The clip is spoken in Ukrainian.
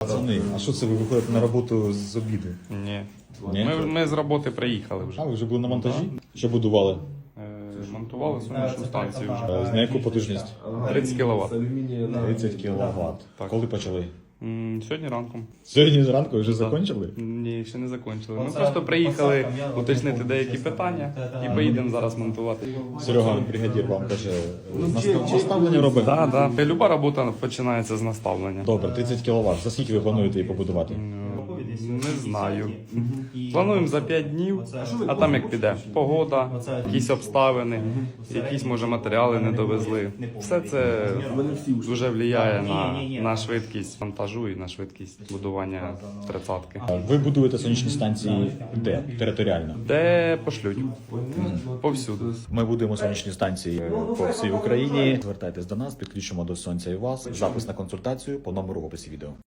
Пацани, а що це ви виходите на роботу з обіду? Ні. Ні? Ми, ми з роботи приїхали вже. А ви вже були на монтажі? Що будували? Е, Монтували сонячну станцію вже. Е, На яку потужність? 30 кВт. 30 кВт. Коли почали? М, Сьогодні ранком. Сьогодні зранку вже закончили? Ні, ще не закінчили. Ми просто приїхали уточнити деякі питання і поїдемо зараз монтувати. Серега, бригадір, вам каже, настав- наставлення робимо? Так, так. Люба робота починається з наставлення. Добре, 30 кВт. За скільки ви плануєте її побудувати? Не знаю. Плануємо за 5 днів, а там як піде. Погода, якісь обставини, якісь може матеріали не довезли. Все це дуже впливає на, на швидкість монтажу і на швидкість будування тридцятки. Ви будуєте сонячні станції де? Територіально. Де пошлють? Повсюду. Ми будуємо сонячні станції по всій Україні. Звертайтесь до нас, підключимо до сонця і вас. Запис на консультацію по номеру в описі відео.